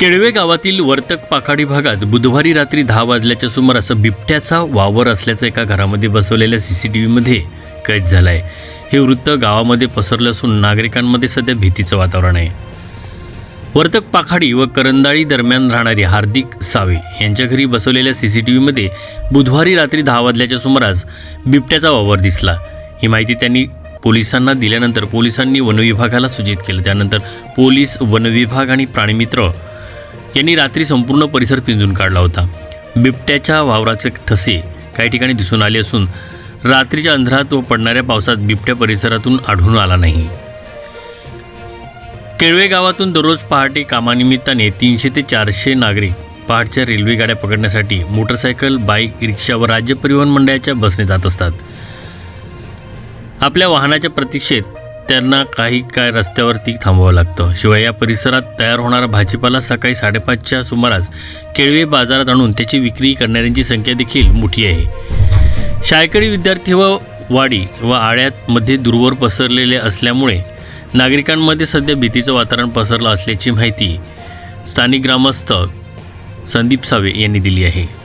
केळवे गावातील वर्तक पाखाडी भागात बुधवारी रात्री दहा वाजल्याच्या सुमारास बिबट्याचा वावर असल्याचं एका घरामध्ये बसवलेल्या सी सी टी व्हीमध्ये कैद झालं आहे हे वृत्त गावामध्ये पसरलं असून नागरिकांमध्ये सध्या भीतीचं वातावरण आहे. वर्तक पाखाडी व करंदाळी दरम्यान राहणारी हार्दिक सावे यांच्या घरी बसवलेल्या सी सी टी व्हीमध्ये बुधवारी रात्री दहा वाजल्याच्या सुमारास बिबट्याचा वावर दिसला. ही माहिती त्यांनी पोलिसांना दिल्यानंतर पोलिसांनी वनविभागाला सूचित केलं. त्यानंतर पोलीस वनविभाग आणि प्राणीमित्र यांनी रात्री संपूर्ण परिसर पिंजून काढला होता. बिबट्याच्या वावराचे ठसे काही ठिकाणी दिसून आले असून रात्रीच्या अंधारात व पडणाऱ्या पावसात बिबट्या परिसरातून आढळून आला नाही. केळवे गावातून दररोज पहाटे कामानिमित्ताने तीनशे ते चारशे नागरिक पहाटच्या रेल्वे गाड्या पकडण्यासाठी मोटरसायकल बाईक रिक्षा व राज्य परिवहन मंडळाच्या बसने जात असतात. आपल्या वाहनाच्या प्रतीक्षेत त्यांना काही काय रस्त्यावरती थांबावं लागतं. शिवाय या परिसरात तयार होणारा भाजीपाला सकाळी साडेपाचच्या सुमारास केळवे बाजारात आणून त्याची विक्री करणाऱ्यांची संख्या देखील मोठी आहे. शाळकरी विद्यार्थी व वाडी व आळ्यामध्ये दूरवर पसरलेले असल्यामुळे नागरिकांमध्ये सध्या भीतीचं वातावरण पसरलं असल्याची माहिती स्थानिक ग्रामस्थ संदीप सावे यांनी दिली आहे.